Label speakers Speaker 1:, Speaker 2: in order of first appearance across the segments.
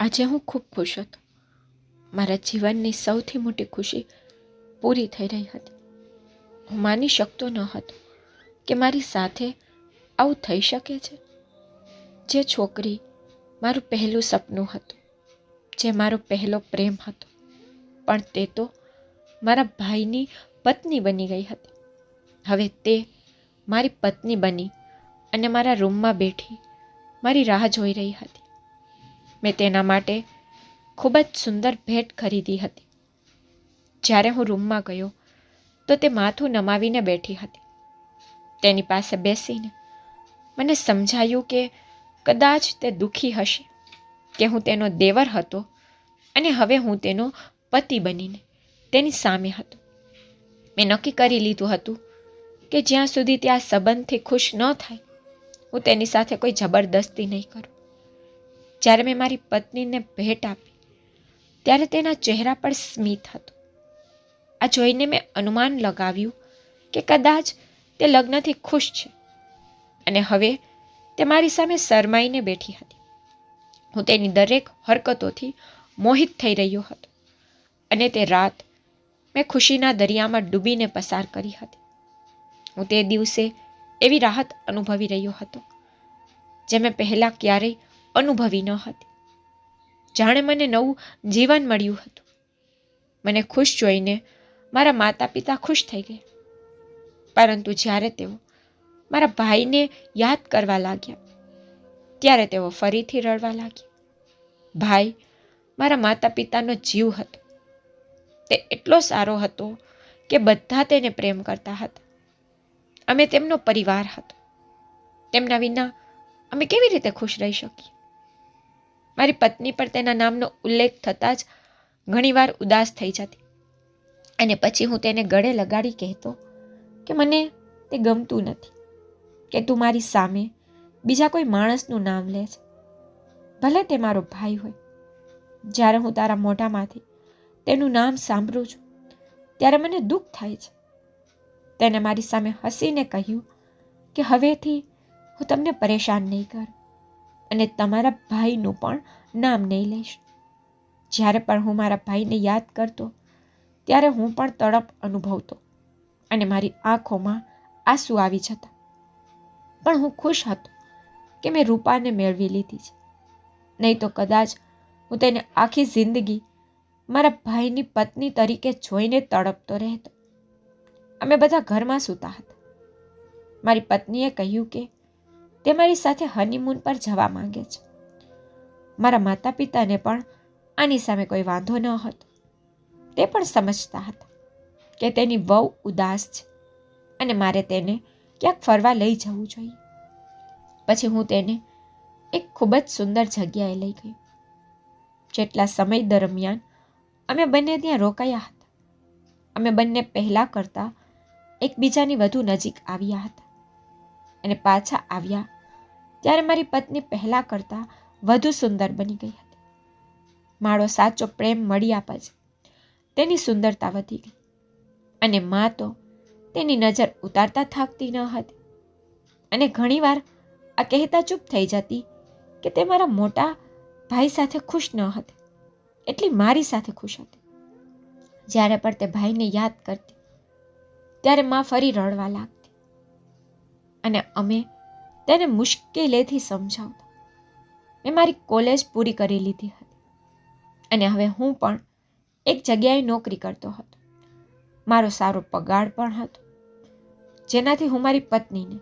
Speaker 1: આજે હું ખૂબ ખુશ હતો. મારા જીવનની સૌથી મોટી ખુશી પૂરી થઈ રહી હતી. હું માની શકતો ન હતો કે મારી સાથે આવું થઈ શકે છે. જે છોકરી મારું પહેલું સપનું હતું, જે મારો પહેલો પ્રેમ હતો, પણ તે તો મારા ભાઈની પત્ની બની ગઈ હતી. હવે તે મારી પત્ની બની અને મારા રૂમમાં બેઠી મારી રાહ જોઈ રહી હતી. મેં તેના માટે ખૂબ જ સુંદર ભેટ ખરીદી હતી. જ્યારે હું રૂમમાં ગયો, તો તે માથું નમાવીને બેઠી હતી. તેની પાસે બેસીને મને સમજાયું કે કદાચ તે દુઃખી હશે કે હું તેનો દેવર હતો અને હવે હું તેનો પતિ બનીને તેની સામે હતો. મેં નક્કી કરી લીધું હતું કે જ્યાં સુધી તે આ સંબંધથી ખુશ ન થાય, હું તેની સાથે કોઈ જબરદસ્તી નહીં કરું. જ્યારે મેં મારી પત્નીને ભેટ આપી, ત્યારે તેના ચહેરા પર સ્મિત હતું. આ જોઈને મેં અનુમાન લગાવ્યું કે કદાચ તે લગ્નથી ખુશ છે અને હવે તે મારી સામે શરમાઈને બેઠી હતી. હું તેની દરેક હરકતોથી મોહિત થઈ રહ્યો હતો અને તે રાત મેં ખુશીના દરિયામાં ડૂબીને પસાર કરી હતી. હું તે દિવસે એવી રાહત અનુભવી રહ્યો હતો, જે મેં પહેલાં ક્યારેય અનુભવી ન હતી. જાણે મને નવું જીવન મળ્યું હતું. મને ખુશ જોઈને મારા માતા પિતા ખુશ થઈ ગયા. પરંતુ જ્યારે તેઓ મારા ભાઈને યાદ કરવા લાગ્યા, ત્યારે તેઓ ફરીથી રડવા લાગ્યા. ભાઈ, મારા માતા પિતાનો જીવ હતો. તે એટલો સારો હતો કે બધા તેને પ્રેમ કરતા હતા. અમે તેમનો પરિવાર હતો. તેમના વિના અમે કેવી રીતે ખુશ રહી શકીએ? મારી પત્ની પર તેના નામનો ઉલ્લેખ થતાં જ ઘણીવાર ઉદાસ થઈ જતી. અને પછી હું તેને ગળે લગાડી કહેતો કે મને તે ગમતું નથી, કે તું મારી સામે બીજા કોઈ માણસનું નામ લે છે. ભલે તે મારો ભાઈ હોય, જ્યારે હું તારા મોઢામાંથી તેનું નામ સાંભળું છું, ત્યારે મને દુઃખ થાય છે. તેને મારી સામે હસીને કહ્યું કે હવેથી હું તમને પરેશાન નહીં કરું. અને તમારા ભાઈનું પણ નામ નહીં લઈશ. જ્યારે પણ હું મારા ભાઈને યાદ કરતો, ત્યારે હું પણ તડપ અનુભવતો અને મારી આંખોમાં આંસુ આવી જતા. પણ હું ખુશ હતો કે મેં રૂપાને મેળવી લીધી છે. નહીં તો કદાચ હું તેને આખી જિંદગી મારા ભાઈની પત્ની તરીકે જોઈને તડપતો રહેતો. અમે બધા ઘરમાં સૂતા હતા. મારી પત્નીએ કહ્યું કે તે મારી સાથે હનીમૂન પર જવા માંગે છે. મારા માતા પિતાને પણ આની સામે કોઈ વાંધો ન હતો. તે પણ સમજતા હતા કે તેની વહુ ઉદાસ છે અને મારે તેને ક્યાંક ફરવા લઈ જવું જોઈએ. પછી હું તેને એક ખૂબ જ સુંદર જગ્યાએ લઈ ગઈ. જેટલા સમય દરમિયાન અમે બંને ત્યાં રોકાયા હતા. અમે બંને પહેલાં કરતાં એકબીજાની વધુ નજીક આવ્યા હતા. અને પાછા આવ્યા ત્યારે મારી પત્ની પહેલાં કરતાં વધુ સુંદર બની ગઈ હતી. મારો સાચો પ્રેમ મળ્યા પછી તેની સુંદરતા વધી ગઈ અને મા તો તેની નજર ઉતારતા થાકતી ન હતી. અને ઘણીવાર આ કહેતા ચૂપ થઈ જતી કે તે મારા મોટા ભાઈ સાથે ખુશ ન હતી, એટલી મારી સાથે ખુશ હતી. જ્યારે પણ તે ભાઈને યાદ કરતી, ત્યારે મા ફરી રડવા લાગતી અને અમે તેને મુશ્કેલીથી સમજાવતા. મેં મારી કોલેજ પૂરી કરી લીધી હતી. અને હવે હું પણ એક જગ્યાએ નોકરી કરતો હતો. મારો સારો પગાર પણ હતો. જેનાથી હું મારી પત્નીને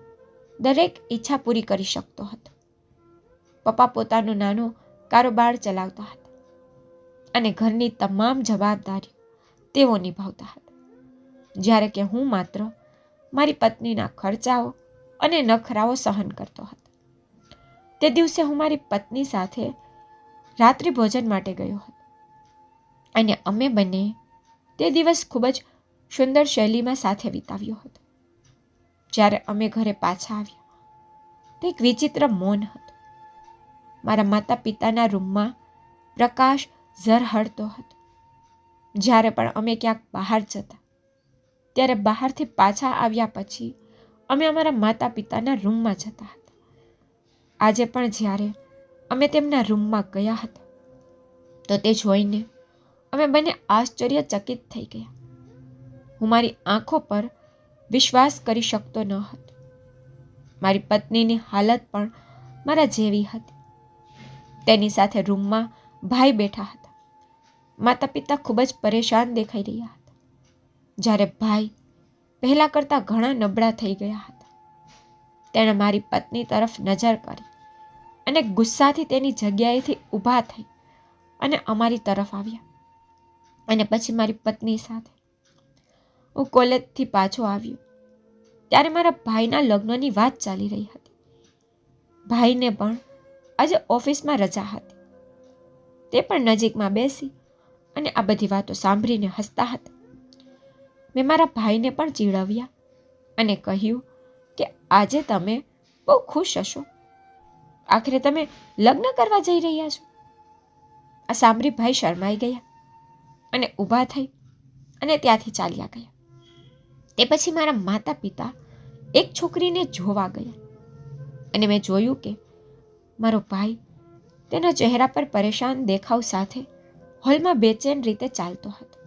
Speaker 1: દરેક ઈચ્છા પૂરી કરી શકતો હતો. પપ્પા પોતાનો નાનો કારોબાર ચલાવતા હતા. અને ઘરની તમામ જવાબદારીઓ તેઓ નિભાવતા હતા. જ્યારે કે હું માત્ર મારી પત્નીના ખર્ચાઓ અને નખરાઓ સહન કરતો હતો. તે દિવસે હું મારી પત્ની સાથે રાત્રિ ભોજન માટે ગયો હતો. અને અમે બંને તે દિવસ ખૂબ જ સુંદર શૈલીમાં સાથે વિતાવ્યો હતો. જ્યારે અમે ઘરે પાછા આવ્યા, તે એક વિચિત્ર મૌન હતો. મારા માતા પિતાના રૂમમાં પ્રકાશ ઝરહળતો હતો. જ્યારે પણ અમે ક્યાંક બહાર જતા, ત્યારે બહારથી પાછા આવ્યા પછી અમે અમારા માતા પિતાના રૂમમાં જતા હતા. આજે પણ જ્યારે અમે તેમના રૂમમાં ગયા હતા, તો તે જોઈને અમે બંને આશ્ચર્યચકિત થઈ ગયા. હું મારી આંખો પર વિશ્વાસ કરી શકતો ન હતો. મારી પત્નીની હાલત પણ મારા જેવી હતી. તેની સાથે રૂમમાં ભાઈ બેઠા હતા. માતા પિતા ખૂબ જ પરેશાન દેખાઈ રહ્યા હતા. જ્યારે ભાઈ પહેલાં કરતાં ઘણા નબળા થઈ ગયા હતા. તેણે મારી પત્ની તરફ નજર કરી અને ગુસ્સાથી તેની જગ્યાએથી ઊભા થઈ અને અમારી તરફ આવ્યા અને પછી મારી પત્ની સાથે. હું કોલેજથી પાછો આવ્યો. ત્યારે મારા ભાઈના લગ્નની વાત ચાલી રહી હતી. ભાઈને પણ આજે ઓફિસમાં રજા હતી. તે પણ નજીકમાં બેસી અને આ બધી વાતો સાંભળીને હસતા હતા. મેં મારા ભાઈને પણ ચીડવ્યા અને કહ્યું કે આજે તમે બહુ ખુશ હશો. આખરે તમે લગ્ન કરવા જઈ રહ્યા છો. આ સાંભળી ભાઈ શરમાઈ ગયા અને ઊભા થઈ અને ત્યાંથી ચાલ્યા ગયા. તે પછી મારા માતા પિતા એક છોકરીને જોવા ગયા અને મેં જોયું કે મારો ભાઈ તેના ચહેરા પર પરેશાન દેખાવ સાથે હોલમાં બેચેન રીતે ચાલતો હતો.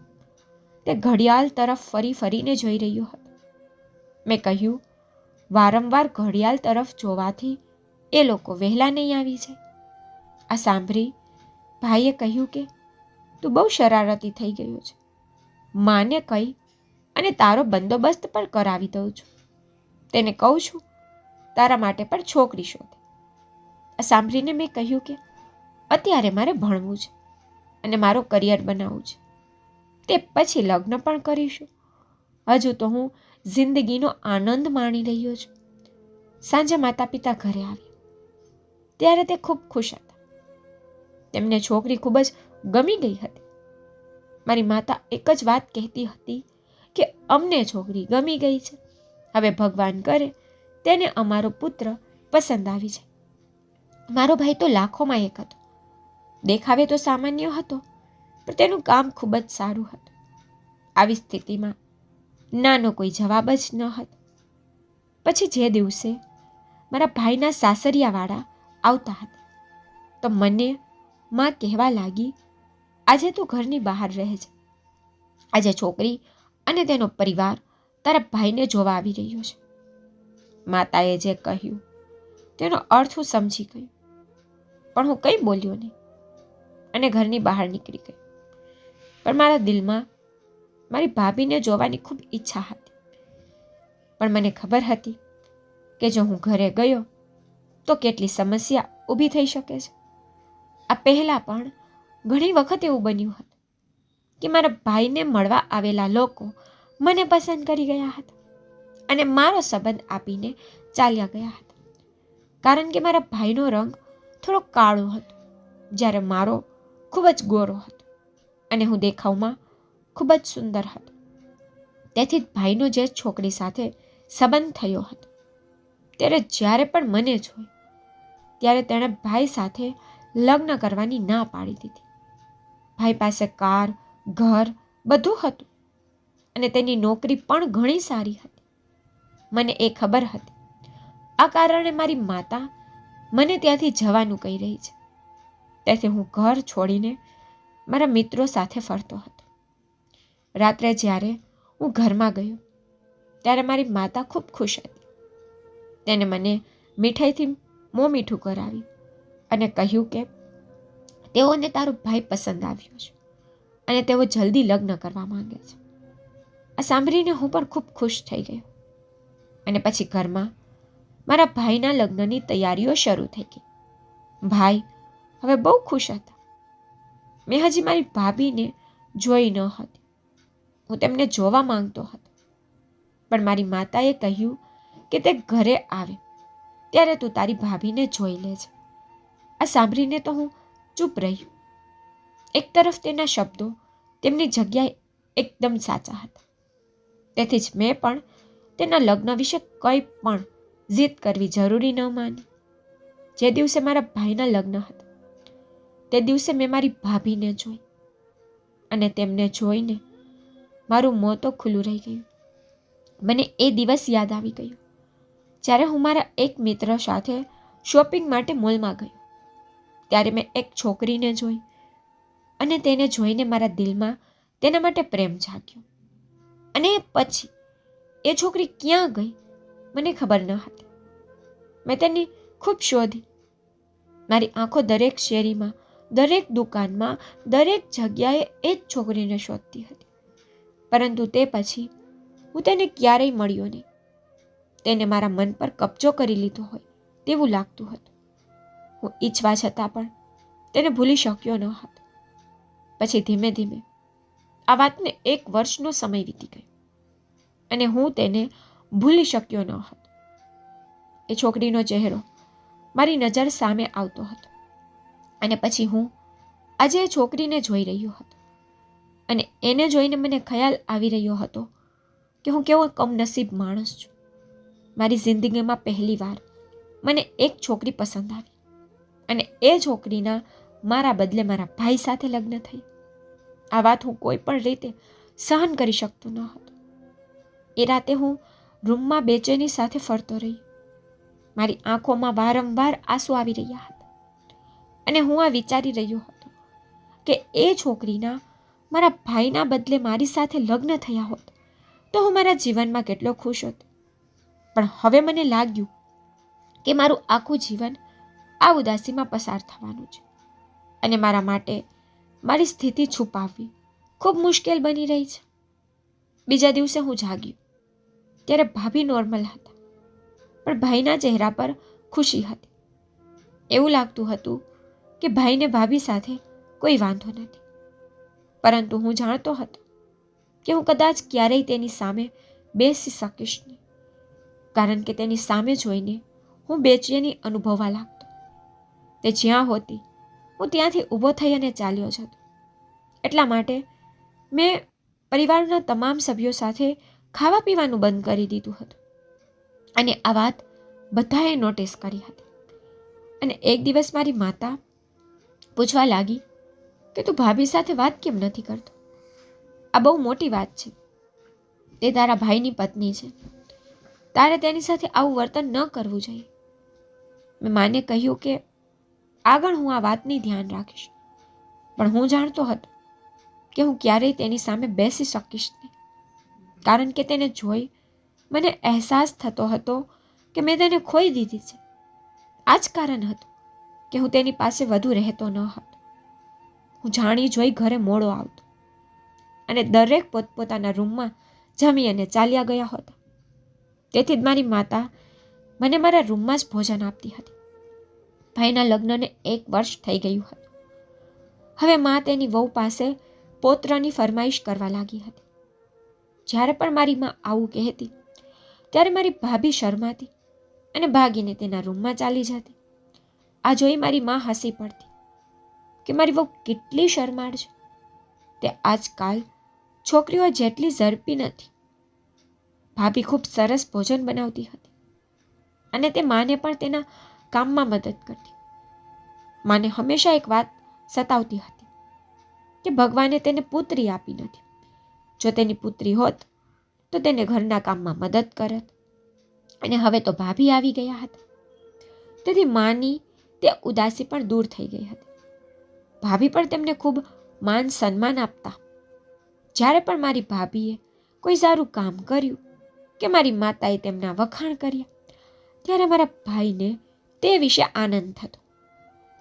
Speaker 1: તે ઘડિયાળ તરફ ફરી ફરીને જોઈ રહ્યો હતો. મેં કહ્યું, વારંવાર ઘડિયાળ તરફ જોવાથી એ લોકો વહેલા નહીં આવી છે આ સાંભળી ભાઈએ કહ્યું કે, તું બહુ શરારતી થઈ ગયો છે. માને કહી અને તારો બંદોબસ્ત પણ કરાવી દઉં છું. તેને કહું છું, તારા માટે પણ છોકરી શોધે. આ સાંભળીને મેં કહ્યું કે, અત્યારે મારે ભણવું છે અને મારો કરિયર બનાવવું છે. તે પછી લગ્ન પણ કરીશું. હજુ તો હું જિંદગીનો આનંદ માણી રહ્યો છું. સાંજે માતા પિતા ઘરે આવ્યા. ત્યારે તે ખૂબ ખુશ હતા. તેમને છોકરી ખૂબ જ ગમી ગઈ હતી. મારી માતા એક જ વાત કહેતી હતી કે અમને છોકરી ગમી ગઈ છે. હવે ભગવાન કરે, તેને અમારો પુત્ર પસંદ આવી છે મારો ભાઈ તો લાખોમાં એક હતો. દેખાવે તો સામાન્ય હતો. પણ તેનું કામ ખૂબ જ સારું હતું. આવી સ્થિતિમાં નાનો કોઈ જવાબ જ ન હતો. પછી જે દિવસે મારા ભાઈના સાસરિયાવાળા આવતા હતા, તો મને માં કહેવા લાગી, આજે તું ઘરની બહાર રહે છે. આજે છોકરી અને તેનો પરિવાર તારા ભાઈને જોવા આવી રહ્યો છે. માતાએ જે કહ્યું, તેનો અર્થ હું સમજી ગયો પણ હું કંઈ બોલ્યો નહીં અને ઘરની બહાર નીકળી ગઈ. પણ મારા દિલમાં મારી ભાભીને જોવાની ખૂબ ઈચ્છા હતી. પણ મને ખબર હતી કે જો હું ઘરે ગયો તો કેટલી સમસ્યા ઊભી થઈ શકે છે. આ પહેલાં પણ ઘણી વખત એવું બન્યું હતું કે મારા ભાઈને મળવા આવેલા લોકો મને પસંદ કરી ગયા હતા અને મારો સંબંધ આપીને ચાલ્યા ગયા હતા. કારણ કે મારા ભાઈનો રંગ થોડો કાળો હતો, જ્યારે મારો ખૂબ જ ગોરો હતો. અને હું દેખાવમાં ખૂબ જ સુંદર હતો. તેથી ભાઈનો જે છોકરી સાથે સંબંધ થયો હતો, ત્યારે જ્યારે પણ મને જોઈ, ત્યારે તેણે ભાઈ સાથે લગ્ન કરવાની ના પાડી દીધી. ભાઈ પાસે કાર, ઘર બધું હતું અને તેની નોકરી પણ ઘણી સારી હતી. મને એ ખબર હતી. આ કારણે મારી માતા મને ત્યાંથી જવાનું કહી રહી છે. તેથી હું ઘર છોડીને મારા મિત્રો સાથે ફરતો હતો. રાત્રે જ્યારે હું ઘરમાં ગયો, ત્યારે મારી માતા ખૂબ ખુશ હતી. તેને મને મીઠાઈથી મોં મીઠું કરાવી અને કહ્યું કે તેઓને તારો ભાઈ પસંદ આવ્યો છે અને તેઓ જલ્દી લગ્ન કરવા માંગે છે. આ સાંભળીને હું પણ ખૂબ ખુશ થઈ ગયો અને પછી ઘરમાં મારા ભાઈના લગ્નની તૈયારીઓ શરૂ થઈ ગઈ. ભાઈ હવે બહુ ખુશ હતા. મેં હજી મારી ભાભીને જોઈ ન હતી. હું તેમને જોવા માંગતો હતો. પણ મારી માતાએ કહ્યું કે તે ઘરે આવે. ત્યારે તું તારી ભાભીને જોઈ લેજે આ સાંભળીને તો હું ચૂપ રહ્યું એક તરફ તેના શબ્દો તેમની જગ્યાએ એકદમ સાચા હતા. તેથી જ મેં પણ તેના લગ્ન વિશે કંઈ પણ જીદ કરવી જરૂરી ન માની. જે દિવસે મારા ભાઈના લગ્ન હતા તે દિવસે મેં મારી ભાભીને જોઈ અને તેમને જોઈને મારું મોં તો ખુલ્લું રહી ગયું. મને એ દિવસ યાદ આવી ગયો જ્યારે હું મારા એક મિત્ર સાથે શોપિંગ માટે મોલમાં ગયો. ત્યારે મેં એક છોકરીને જોઈ અને તેને જોઈને મારા દિલમાં તેના માટે પ્રેમ જાગ્યો. અને પછી એ છોકરી ક્યાં ગઈ મને ખબર ન હતી. મેં તેની ખૂબ શોધી. મારી આંખો દરેક શેરીમાં દરેક દુકાનમાં, દરેક જગ્યાએ એ જ છોકરીને શોધતી હતી. પરંતુ તે પછી હું તેને ક્યારેય મળ્યો નહીં. તેને મારા મન પર કબજો કરી લીધો હોય તેવું લાગતું હતું. હું ઈચ્છવા છતાં પણ તેને ભૂલી શક્યો ન હતો. પછી ધીમે ધીમે આ વાતને એક વર્ષનો સમય વીતી ગયો અને હું તેને ભૂલી શક્યો ન હતો. એ છોકરીનો ચહેરો મારી નજર સામે આવતો હતો. અને પછી હું આજે એ છોકરીને જોઈ રહ્યો હતો. અને એને જોઈને મને ખ્યાલ આવી રહ્યો હતો કે હું કેવો કમનસીબ માણસ છું. મારી જિંદગીમાં પહેલીવાર મને એક છોકરી પસંદ આવી અને એ છોકરીના મારા બદલે મારા ભાઈ સાથે લગ્ન થઈ. આ વાત હું કોઈ પણ રીતે સહન કરી શકતો ન હતો. એ રાતે હું રૂમમાં બેચેની સાથે ફરતો રહી મારી આંખોમાં વારંવાર આંસુ આવી રહ્યા હતા. અને હું આ વિચારી રહ્યો હતો કે એ છોકરીના મારા ભાઈના બદલે મારી સાથે લગ્ન થયા હોત, તો હું મારા જીવનમાં કેટલો ખુશ હોત. પણ હવે મને લાગ્યું કે મારું આખું જીવન આ ઉદાસીમાં પસાર થવાનું છે અને મારા માટે મારી સ્થિતિ છુપાવવી ખૂબ મુશ્કેલ બની રહી છે. બીજા દિવસે હું જાગ્યું ત્યારે ભાભી નોર્મલ હતા, પણ ભાઈના ચહેરા પર ખુશી હતી. એવું લાગતું હતું કે ભાઈને ભાભી સાથે કોઈ વાંધો નથી. પરંતુ હું જાણતો હતો કે હું કદાચ ક્યારેય તેની સામે બેસી શકીશ નહીં. કારણ કે તેની સામે જોઈને હું બેચેની અનુભવવા લાગતો. તે જ્યાં હોતી હું ત્યાંથી ઊભો થઈ અને ચાલ્યો જતો. એટલા માટે મેં પરિવારના તમામ સભ્યો સાથે ખાવા પીવાનું બંધ કરી દીધું હતું. અને આ વાત બધાએ નોટિસ કરી હતી. અને એક દિવસ મારી માતા પૂછવા લાગી કે તું ભાભી સાથે વાત કેમ નથી કરતો? આ બહુ મોટી વાત છે. તે તારા ભાઈની પત્ની છે. તારે તેની સાથે આવું વર્તન ન કરવું જોઈએ. મેં માને કહ્યું કે આગળ હું આ વાતની ધ્યાન રાખીશ. પણ હું જાણતો હતો કે હું ક્યારેય તેની સામે બેસી શકીશ નહીં. કારણ કે તેને જોઈ મને અહેસાસ થતો હતો કે મેં તેને ખોઈ દીધી છે. આ જ કારણ હતું કે હું તેની પાસે વધુ રહેતો ન હતો. હું જાણી જોઈ ઘરે મોડો આવતો અને દરેક પોતપોતાના રૂમમાં જમી અને ચાલ્યા ગયા હતા. તેથી જ મારી માતા મને મારા રૂમમાં જ ભોજન આપતી હતી. ભાઈના લગ્નને એક વર્ષ થઈ ગયું હતું. હવે મા તેની વહુ પાસે પોત્રની ફરમાઈશ કરવા લાગી હતી. જ્યારે પણ મારી મા આવું કહેતી, ત્યારે મારી ભાભી શરમાતી અને ભાગીને તેના રૂમમાં ચાલી જતી. આ જોઈ મારી મા હસી પડતી કે મારી વહુ કેટલી શરમાળ છે. તે આજકાલ છોકરીઓ જેટલી ઝડપી નથી. ભાભી ખૂબ સરસ ભોજન બનાવતી હતી અને તે માને પણ તેના કામમાં મદદ કરતી. માને હંમેશા એક વાત સતાવતી હતી કે ભગવાને તેને પુત્રી આપી નથી. જો તેની પુત્રી હોત તો તેને ઘરના કામમાં મદદ કરત. અને હવે તો ભાભી આવી ગયા હતા. તેથી માની તે ઉદાસી પણ દૂર થઈ ગઈ હતી. ભાભી પણ તેમને ખૂબ માન સન્માન આપતા. જ્યારે પણ મારી ભાભીએ કોઈ સારું કામ કર્યું કે મારી માતાએ તેમના વખાણ કર્યા, ત્યારે મારા ભાઈને તે વિશે આનંદ થતો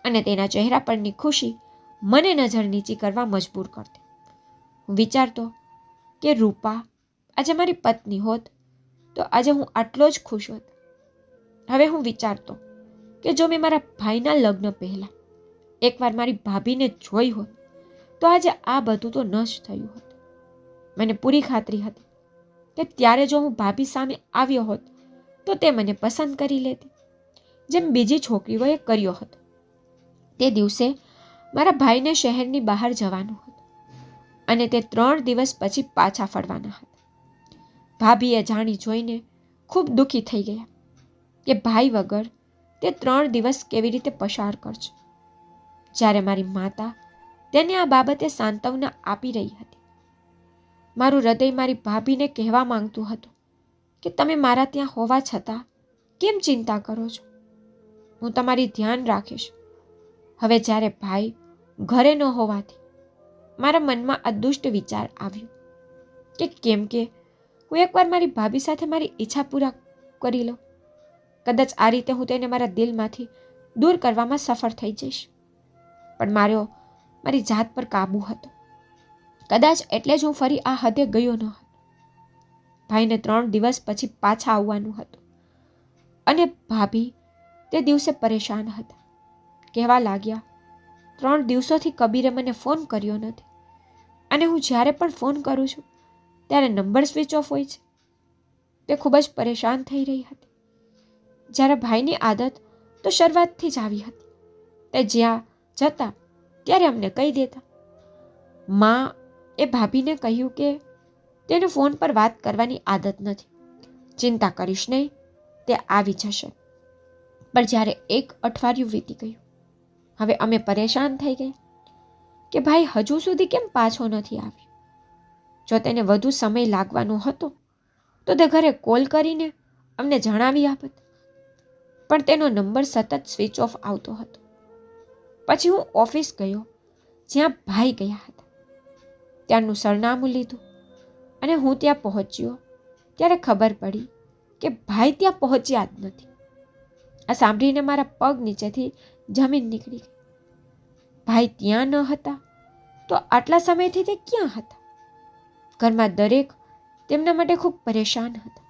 Speaker 1: અને તેના ચહેરા પરની ખુશી મને નજર નીચી કરવા મજબૂર કરતી. હું વિચારતો કે રૂપા આજે મારી પત્ની હોત તો આજે હું આટલો જ ખુશ હોત. હવે હું વિચારતો કે જો મેં મારા ભાઈના લગ્ન પહેલાં એકવાર મારી ભાભીને જોઈ હોત, તો આજે આ બધું તો ન જ થયું હોત. મને પૂરી ખાતરી હતી કે ત્યારે જો હું ભાભી સામે આવ્યો હોત, તો તે મને પસંદ કરી લેતી, જેમ બીજી છોકરીઓએ કર્યો હતો. તે દિવસે મારા ભાઈને શહેરની બહાર જવાનું હતું અને તે ત્રણ દિવસ પછી પાછા ફરવાના હતા. ભાભીએ જાણી જોઈને ખૂબ દુઃખી થઈ ગયા કે ભાઈ વગર તે ત્રણ દિવસ કેવી રીતે પસાર કરશે? જ્યારે મારી માતા તેને આ બાબતે સાંત્વના આપી રહી હતી. મારું હૃદય મારી ભાભીને કહેવા માંગતું હતું કે તમે મારા ત્યાં હોવા છતાં કેમ ચિંતા કરો છો? હું તમારી ધ્યાન રાખીશ. હવે જ્યારે ભાઈ ઘરે ન હોવાથી મારા મનમાં આ દુષ્ટ વિચાર આવ્યો કે કેમ કે હું એકવાર મારી ભાભી સાથે મારી ઈચ્છા પૂરા કરી લઉં. કદાચ આ રીતે હું તેને મારા દિલમાંથી દૂર કરવામાં સફળ થઈ જઈશ. પણ મારો, મારી જાત પર કાબુ હતો. કદાચ એટલે જ હું ફરી આ હદે ગયો ન હતો. ભાઈને ત્રણ દિવસ પછી પાછા આવવાનું હતું. અને ભાભી તે દિવસે પરેશાન હતા. કહેવા લાગ્યા, ત્રણ દિવસોથી કબીરે મને ફોન કર્યો નથી. અને હું જ્યારે પણ ફોન કરું છું, ત્યારે નંબર સ્વિચ ઓફ હોય છે. તે ખૂબ જ પરેશાન થઈ રહી હતી. જ્યારે ભાઈની આદત તો શરૂઆતથી જ આવી હતી. તે જ્યાં જતા ત્યારે અમને કહી દેતા. માં એ ભાભીને કહ્યું કે તેને ફોન પર વાત કરવાની આદત નથી. ચિંતા કરીશ નહીં, તે આવી જશે. પણ જ્યારે એક અઠવાડિયું વીતી ગયું, હવે અમે પરેશાન થઈ ગયા કે ભાઈ હજુ સુધી કેમ પાછો નથી આવ્યો? જો તેને વધુ સમય લાગવાનો હતો, તો તે ઘરે કોલ કરીને અમને જણાવી આપત. પણ તેનો નંબર સતત સ્વિચ ઓફ આવતો હતો. પછી હું ઓફિસ ગયો, જ્યાં ભાઈ ગયા હતા. ત્યાંનું સરનામું લીધું અને હું ત્યાં પહોંચ્યો ત્યારે ખબર પડી કે ભાઈ ત્યાં પહોંચ્યા જ નથી. આ સાંભળીને મારા પગ નીચેથી જમીન નીકળી ગઈ. ભાઈ ત્યાં ન હતા તો આટલા સમયથી તે ક્યાં હતા? ઘરમાં દરેક તેમના માટે ખૂબ પરેશાન હતા.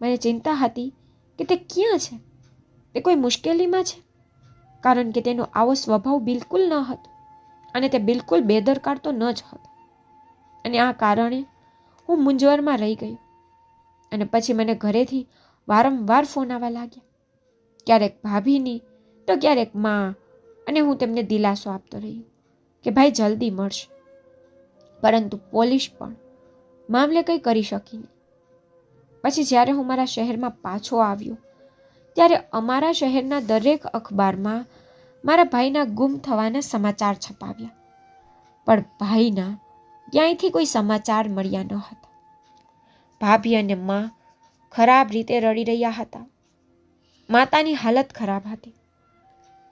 Speaker 1: મને ચિંતા હતી કે તે ક્યાં છે? તે કોઈ મુશ્કેલીમાં છે? કારણ કે તેનો આવો સ્વભાવ બિલકુલ ન હતો અને તે બિલકુલ બેદરકાર તો ન જ હતો. અને આ કારણે હું મૂંઝવણમાં રહી ગઈ અને પછી મને ઘરેથી વારંવાર ફોન આવવા લાગ્યા. ક્યારેક ભાભીની તો ક્યારેકમાં અને હું તેમને દિલાસો આપતો રહ્યો કે ભાઈ, જલ્દી મળશે. પરંતુ પોલીસ પણ મામલે કંઈ કરી શકી નહીં. પછી જ્યારે હું મારા શહેરમાં પાછો આવ્યો ત્યારે અમારા શહેરના દરેક અખબારમાં મારા ભાઈના ગુમ થવાના સમાચાર છપાવ્યા. પણ ભાઈના ક્યાંયથી કોઈ સમાચાર મળ્યા ન હતા. ભાભી અને મા ખરાબ રીતે રડી રહ્યા હતા. માતાની હાલત ખરાબ હતી.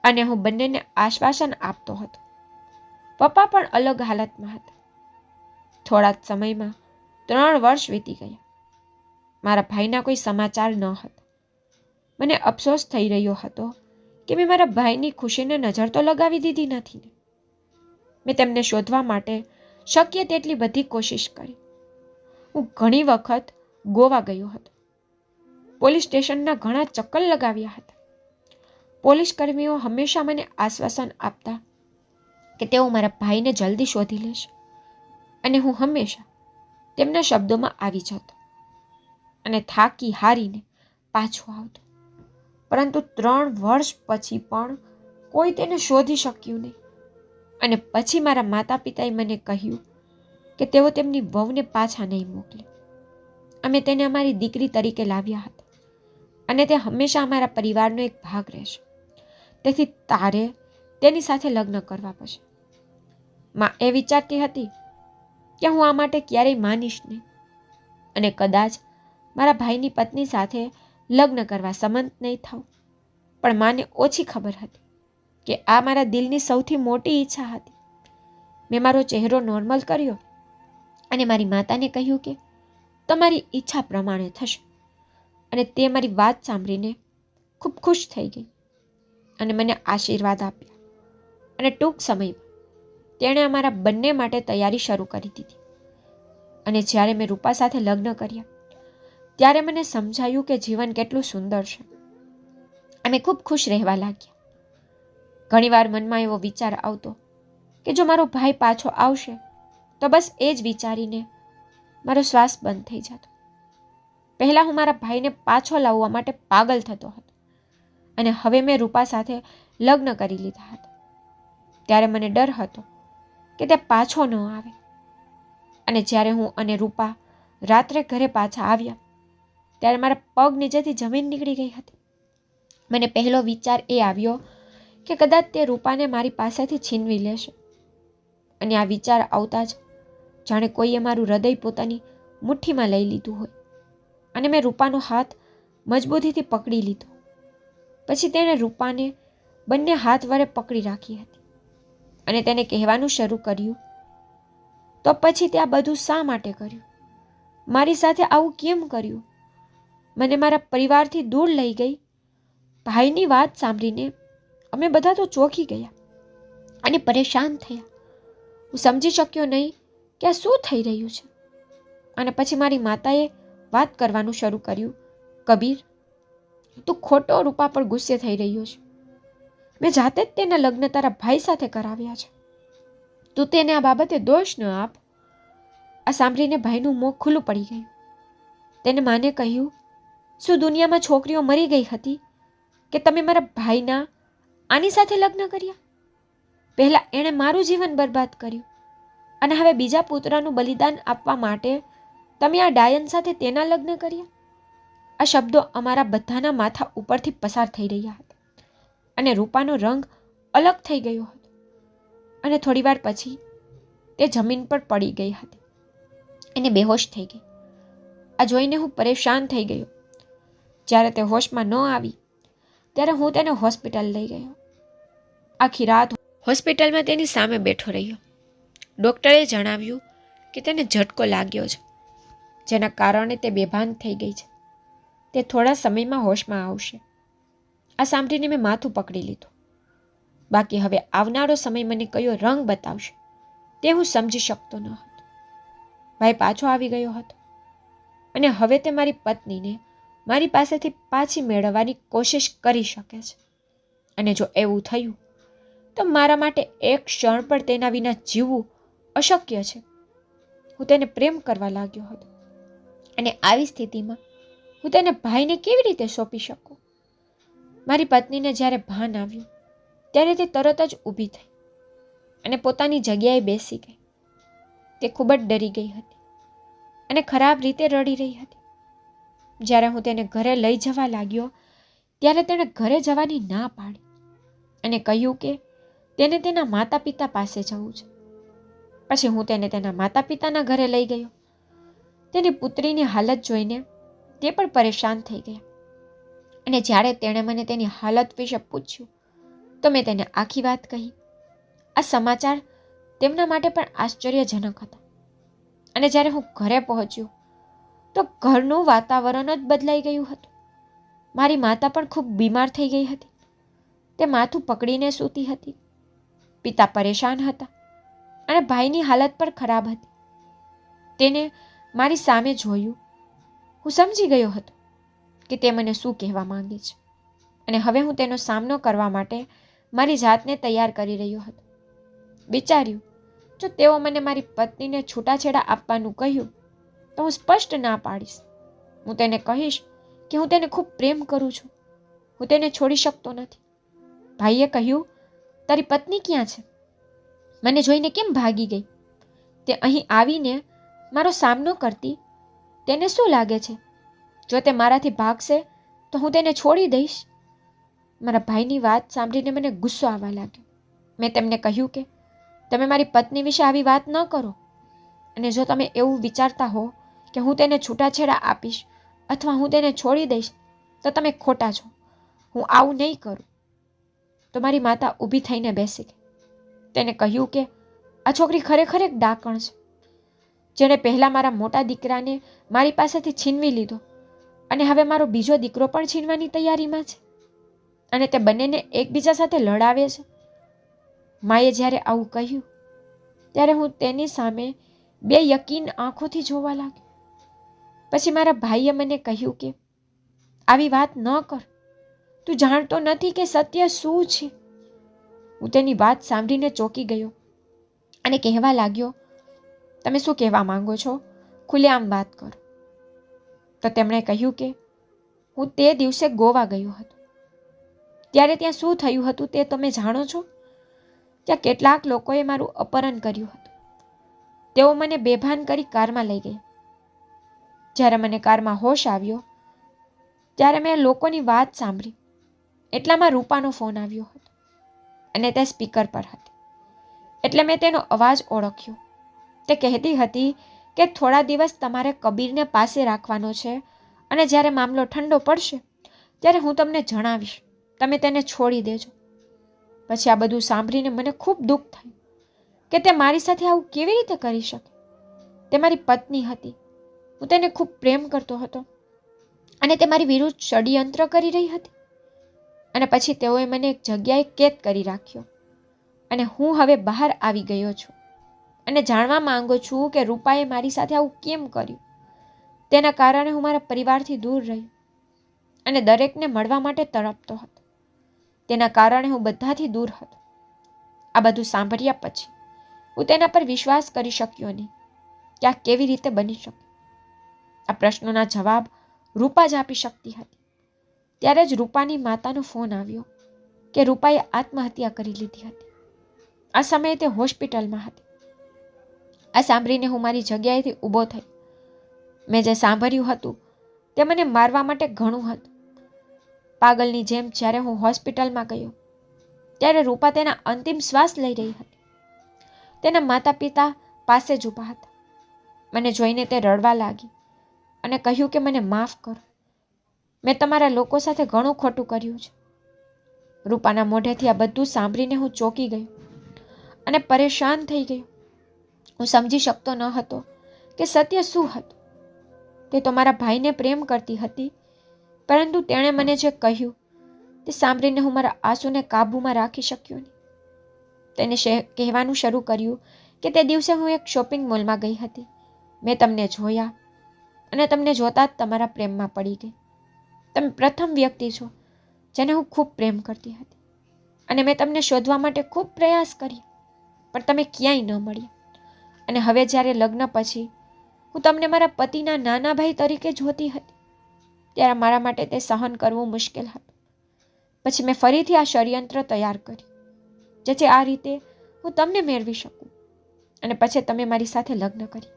Speaker 1: અને હું બંનેને આશ્વાસન આપતો હતો. પપ્પા પણ અલગ હાલતમાં હતા. થોડા જ સમયમાં ત્રણ વર્ષ વીતી ગયા. મારા ભાઈના કોઈ સમાચાર ન હતા. મને અફસોસ થઈ રહ્યો હતો કે મેં મારા ભાઈની ખુશીને નજર તો લગાવી દીધી નથી ને. મેં તેમને શોધવા માટે શક્ય તેટલી બધી કોશિશ કરી. હું ઘણી વખત ગોવા ગયો હતો. પોલીસ સ્ટેશનના ઘણા ચક્કર લગાવ્યા હતા. પોલીસ કર્મીઓ હંમેશા મને આશ્વાસન આપતા કે તેઓ મારા ભાઈને જલ્દી શોધી લેશે અને હું હંમેશા તેમના શબ્દોમાં આવી જતો અને થાકી હારીને પાછો આવતો. પરંતુ ત્રણ વર્ષ પછી પણ કોઈ તેને શોધી શક્યું નહીં. અને પછી મારા માતા પિતાએ મને કહ્યું કે તેઓ તેમની વહુને પાછા નહીં મોકલે. અમે તેને અમારી દીકરી તરીકે લાવ્યા હતા અને તે હંમેશા અમારા પરિવારનો એક ભાગ રહેશે. તેથી તારે તેની સાથે લગ્ન કરવા પડશે. માં એ વિચારતી હતી કે હું આ માટે ક્યારેય માનીશ નહીં. અને કદાચ મારા ભાઈની પત્ની સાથે લગ્ન કરવા સંમત નહીં થાવ પણ માને ઓછી ખબર હતી કે આ મારા દિલની સૌથી મોટી ઈચ્છા હતી. મેં મારો ચહેરો નોર્મલ કર્યો અને મારી માતાને કહ્યું કે તમારી ઈચ્છા પ્રમાણે થશે. અને તે મારી વાત સાંભળીને ખૂબ ખુશ થઈ ગઈ અને મને આશીર્વાદ આપ્યા. અને ટૂંક સમયમાં તેણે અમારા બંને માટે તૈયારી શરૂ કરી દીધી. અને જ્યારે મેં રૂપા સાથે લગ્ન કર્યા ત્યારે મને સમજાયું કે જીવન કેટલું સુંદર છે. અમે ખૂબ ખુશ રહેવા લાગ્યા. ઘણીવાર મનમાં એવો વિચાર આવતો કે જો મારો ભાઈ પાછો આવશે, તો બસ એ જ વિચારીને મારો શ્વાસ બંધ થઈ જતો. પહેલાં હું મારા ભાઈને પાછો લાવવા માટે પાગલ થતો હતો અને હવે મેં રૂપા સાથે લગ્ન કરી લીધા હતા. ત્યારે મને ડર હતો કે તે પાછો ન આવે. અને જ્યારે હું અને રૂપા રાત્રે ઘરે પાછા આવ્યા ત્યારે મારા પગ નીચેથી જમીન નીકળી ગઈ હતી. મને પહેલો વિચાર એ આવ્યો કે કદાચ તે રૂપાને મારી પાસેથી છીનવી લેશે. અને આ વિચાર આવતા જ જાણે કોઈએ મારું હૃદય પોતાની મુઠ્ઠીમાં લઈ લીધું હોય. અને મેં રૂપાનો હાથ મજબૂતીથી પકડી લીધો. પછી તેણે રૂપાને બંને હાથ વડે પકડી રાખી હતી. અને તેને કહેવાનું શરૂ કર્યું, તો પછી તે આ બધું શા માટે કર્યું? મારી સાથે આવું કેમ કર્યું? મને મારા પરિવારથી દૂર લઈ ગઈ. ભાઈની વાત સાંભળીને અમે બધા તો ચોંકી ગયા અને પરેશાન થયા. હું સમજી શક્યો નહીં કે આ શું થઈ રહ્યું છે. અને પછી મારી માતાએ વાત કરવાનું શરૂ કર્યું. કબીર, તું ખોટો રૂપા પર ગુસ્સે થઈ રહ્યો છે. મેં જાતે જ તેના લગ્ન તારા ભાઈ સાથે કરાવ્યા છે. તું તેને આ બાબતે દોષ ન આપ. આ સાંભળીને ભાઈનું મોં ખુલ્લું પડી ગયું. તેને માને કહ્યું શું દુનિયામાં છોકરીઓ મરી ગઈ હતી કે તમે મારા ભાઈના આની સાથે લગ્ન કર્યા? પહેલાં એણે મારું જીવન બરબાદ કર્યું અને હવે બીજા પુત્રનું બલિદાન આપવા માટે તમે આ ડાયન સાથે તેના લગ્ન કર્યા? આ શબ્દો અમારા બધાના માથા ઉપરથી પસાર થઈ રહ્યા હતા અને રૂપાનો રંગ અલગ થઈ ગયો હતો અને થોડીવાર પછી તે જમીન પર પડી ગઈ હતી. એને બેહોશ થઈ ગઈ. આ જોઈને હું પરેશાન થઈ ગયો. જ્યારે તે હોશમાં ન આવી, ત્યારે હું તેને હોસ્પિટલ લઈ ગયો. આખી રાત હોસ્પિટલમાં તેની સામે બેઠો રહ્યો. ડૉક્ટરે જણાવ્યું કે તેને ઝટકો લાગ્યો છે, જેના કારણે તે બેભાન થઈ ગઈ છે. તે થોડા સમયમાં હોશમાં આવશે. આ સાંભળીને મેં માથું પકડી લીધું. બાકી હવે આવનારો સમય મને કયો રંગ બતાવશે, તે હું સમજી શકતો ન હતો. ભાઈ પાછો આવી ગયો હતો. અને હવે તે મારી પત્નીને મારી પાસેથી પાછી મેળવવાની કોશિશ કરી શકે છે. અને જો એવું થયું, તો મારા માટે એક ક્ષણ પણ તેના વિના જીવવું અશક્ય છે. હું તેને પ્રેમ કરવા લાગ્યો હતો. અને આવી સ્થિતિમાં હું તેને ભાઈને કેવી રીતે સોંપી શકું? મારી પત્નીને જ્યારે ભાન આવ્યું, ત્યારે તે તરત જ ઊભી થઈ અને પોતાની જગ્યાએ બેસી ગઈ. તે ખૂબ જ ડરી ગઈ હતી અને ખરાબ રીતે રડી રહી હતી. જ્યારે હું તેને ઘરે લઈ જવા લાગ્યો, ત્યારે તેણે ઘરે જવાની ના પાડી અને કહ્યું કે તેને તેના માતા પિતા પાસે જવું છે. પછી હું તેને તેના માતા પિતાના ઘરે લઈ ગયો. તેની પુત્રીની હાલત જોઈને તે પણ પરેશાન થઈ ગયા. અને જ્યારે તેણે મને તેની હાલત વિશે પૂછ્યું, તો મેં તેને આખી વાત કહી. આ સમાચાર તેમના માટે પણ આશ્ચર્યજનક હતા. અને જ્યારે હું ઘરે પહોંચ્યો તો ઘરનું વાતાવરણ જ બદલાઈ ગયું હતું. મારી માતા પણ ખૂબ બીમાર થઈ ગઈ હતી. તે માથું પકડીને સૂતી હતી. પિતા પરેશાન હતા અને ભાઈની હાલત પણ ખરાબ હતી. તેને મારી સામે જોયું. હું સમજી ગયો હતો કે તે મને શું કહેવા માંગે છે અને હવે હું તેનો સામનો કરવા માટે મારી જાતને તૈયાર કરી રહ્યો હતો. વિચાર્યું, જો તેઓ મને મારી પત્નીને છૂટાછેડા આપવાનું કહ્યું તો હું સ્પષ્ટ ના પાડીશ. હું તેને કહીશ કે હું તેને ખૂબ પ્રેમ કરું છું. હું તેને છોડી શકતો નથી. ભાઈએ કહ્યું, તારી પત્ની ક્યાં છે? મને જોઈને કેમ ભાગી ગઈ? તે અહીં આવીને મારો સામનો કરતી, તેને શું લાગે છે? જો તે મારાથી ભાગશે, તો હું તેને છોડી દઈશ. મારા ભાઈની વાત સાંભળીને મને ગુસ્સો આવવા લાગ્યો. મેં તેમને કહ્યું કે, તમે મારી પત્ની વિશે આવી વાત ન કરો. અને જો તમે એવું વિચારતા હો કે હું તેને છૂટાછેડા આપીશ અથવા હું તેને છોડી દઈશ, તો તમે ખોટા છો. હું આવું નહીં કરું. તો મારી માતા ઊભી થઈને બેસી ગઈ તેને કહ્યું કે, આ છોકરી ખરેખર એક ડાકણ છે, જેણે પહેલાં મારા મોટા દીકરાને મારી પાસેથી છીનવી લીધો અને હવે મારો બીજો દીકરો પણ છીનવાની તૈયારીમાં છે અને તે બંનેને એકબીજા સાથે લડાવે છે. માએ જ્યારે આવું કહ્યું, ત્યારે હું તેની સામે બે યકીન આંખોથી જોવા લાગ્યો. પછી મારા ભાઈએ મને કહ્યું કે, આવી વાત ન કર. તું જાણતો નથી કે સત્ય શું છે. હું તેની વાત સાંભળીને ચોંકી ગયો અને કહેવા લાગ્યો, તમે શું કહેવા માંગો છો? ખુલ્લેઆમ વાત કરો. તો તેમણે કહ્યું કે, હું તે દિવસે ગોવા ગયો હતો. ત્યારે ત્યાં શું થયું હતું તે તમે જાણો છો? ત્યાં કેટલાક લોકોએ મારું અપહરણ કર્યું હતું. તેઓ મને બેભાન કરી કારમાં લઈ ગયા. જ્યારે મને કારમાં હોશ આવ્યો, ત્યારે મેં લોકોની વાત સાંભળી. એટલામાં રૂપાનો ફોન આવ્યો હતો અને તે સ્પીકર પર હતી. એટલે મેં તેનો અવાજ ઓળખ્યો. તે કહેતી હતી કે થોડા દિવસ તમારે કબીરને પાસે રાખવાનો છે અને જ્યારે મામલો ઠંડો પડશે, ત્યારે હું તમને જણાવીશ. તમે તેને છોડી દેજો. પછી આ બધું સાંભળીને મને ખૂબ દુઃખ થયું કે તે મારી સાથે આવું કેવી રીતે કરી શકે? તે મારી પત્ની હતી. હું તેને ખૂબ પ્રેમ કરતો હતો. અને તે મારી વિરુદ્ધ ષડયંત્ર કરી રહી હતી. અને પછી તેઓએ મને એક જગ્યાએ કેદ કરી રાખ્યો. અને હું હવે બહાર આવી ગયો છું. અને જાણવા માંગુ છું કે રૂપાએ મારી સાથે આવું કેમ કર્યું? તેના કારણે હું મારા પરિવારથી દૂર રહ્યો અને દરેકને મળવા માટે તડપતો હતો. તેના કારણે હું બધાથી દૂર હતો. આ બધું સાંભળ્યા પછી હું તેના પર વિશ્વાસ કરી શક્યો નહીં કે આ કેવી રીતે બની શકે. આ પ્રશ્નોના જવાબ રૂપા જ આપી શકતી હતી. ત્યારે જ રૂપાની માતાનો ફોન આવ્યો કે રૂપાએ આત્મહત્યા કરી લીધી હતી. આ સમયે તે હોસ્પિટલમાં હતી. આ સાંભળીને હું મારી જગ્યાએથી ઊભો થઈ. મેં જે સાંભળ્યું હતું તે મને મારવા માટે ઘણું હતું. પાગલની જેમ જ્યારે હું હોસ્પિટલમાં ગયો, ત્યારે રૂપા તેના અંતિમ શ્વાસ લઈ રહી હતી. તેના માતા પિતા પાસે જ ઊભા હતા. મને જોઈને તે રડવા લાગી. અને કહ્યું કે મને માફ કરો. મેં તમારા લોકો સાથે ઘણું ખોટું કર્યું છે. રૂપાના મોઢેથી આ બધું સાંભળીને હું ચોંકી ગઈ અને પરેશાન થઈ ગઈ હું સમજી શકતો ન હતો કે સત્ય શું હતું. તે તો મારા ભાઈને પ્રેમ કરતી હતી, પરંતુ તેણે મને જે કહ્યું તે સાંભળીને હું મારા આંસુને કાબૂમાં રાખી શક્યો નહીં. તેને કહેવાનું શરૂ કર્યું કે તે દિવસે હું એક શોપિંગ મોલમાં ગઈ હતી. મેં તમને જોયા અને તમને જોતા જ તમારા પ્રેમમાં પડી ગઈ. તમે પ્રથમ વ્યક્તિ છો જેને હું ખૂબ પ્રેમ કરતી હતી. અને મેં તમને શોધવા માટે ખૂબ પ્રયાસ કરી પણ તમે ક્યાંય ન મળ્યા. અને હવે જ્યારે લગ્ન પછી હું તમને મારા પતિના નાના ભાઈ તરીકે જોતી હતી, ત્યારે મારા માટે તે સહન કરવું મુશ્કેલ હતું. પછી મેં ફરીથી આ ષડયંત્ર તૈયાર કર્યું, જેથી આ રીતે હું તમને મેળવી શકું. અને પછી તમે મારી સાથે લગ્ન કરી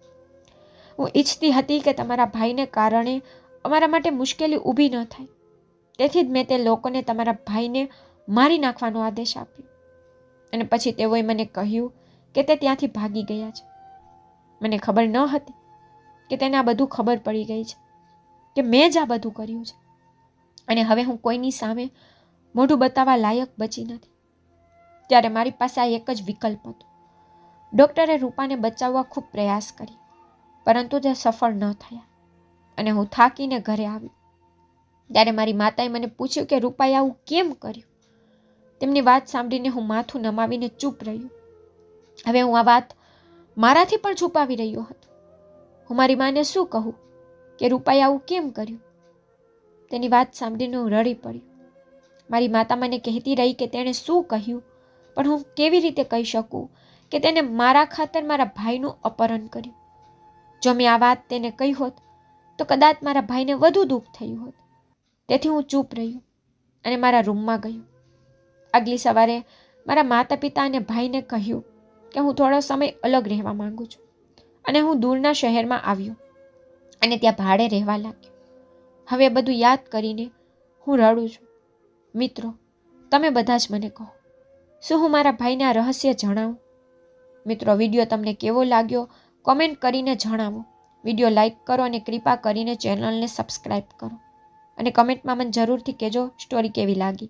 Speaker 1: હું ઈચ્છતી હતી કે તમારા ભાઈને કારણે અમારા માટે મુશ્કેલી ઊભી ન થાય. તેથી જ મેં તે લોકોને તમારા ભાઈને મારી નાખવાનો આદેશ આપ્યો. અને પછી તેઓએ મને કહ્યું કે તે ત્યાંથી ભાગી ગયા છે. મને ખબર ન હતી કે તેને આ બધું ખબર પડી ગઈ છે કે મેં જ આ બધું કર્યું છે. અને હવે હું કોઈની સામે મોઢું બતાવવા લાયક બચી નથી. ત્યારે મારી પાસે આ એક જ વિકલ્પ હતો. ડૉક્ટરે રૂપાને બચાવવા ખૂબ પ્રયાસ કરી પરંતુ તે સફળ ન થયા. અને હું થાકીને ઘરે આવી. ત્યારે મારી માતાએ મને પૂછ્યું કે, રૂપાએ આવું કેમ કર્યું? તેમની વાત સાંભળીને હું માથું નમાવીને ચૂપ રહ્યું. હવે હું આ વાત મારાથી પણ છુપાવી રહ્યો હતો. હું મારી માને શું કહું? કે રૂપાએ આવું કેમ કર્યું? તેની વાત સાંભળીને હું રડી પડ્યું. મારી માતા મને કહેતી રહી કે તેણે શું કહ્યું, પણ હું કેવી રીતે કહી શકું કે તેને મારા ખાતર મારા ભાઈનું અપહરણ કર્યું? જો મેં આ વાત તેને કહી હોત, તો કદાચ મારા ભાઈને વધુ દુઃખ થયું હોત. તેથી હું ચૂપ રહ્યું અને મારા રૂમમાં ગયો. આગલી સવારે મારા માતા પિતા અને ભાઈને કહ્યું કે હું થોડો સમય અલગ રહેવા માંગુ છું અને હું દૂરના શહેરમાં આવ્યો અને ત્યાં ભાડે રહેવા લાગ્યો. હવે બધું યાદ કરીને હું રડું છું. મિત્રો, તમે બધા જ મને કહો, શું હું મારા ભાઈને આ રહસ્ય જણાવું? મિત્રો, વીડિયો તમને કેવો લાગ્યો કોમેન્ટ કરીને જણાવો. વીડિયો લાઇક કરો અને કૃપા કરીને ચેનલને સબસ્ક્રાઈબ કરો. અને કમેન્ટમાં મને જરૂરથી કહેજો, સ્ટોરી કેવી લાગી?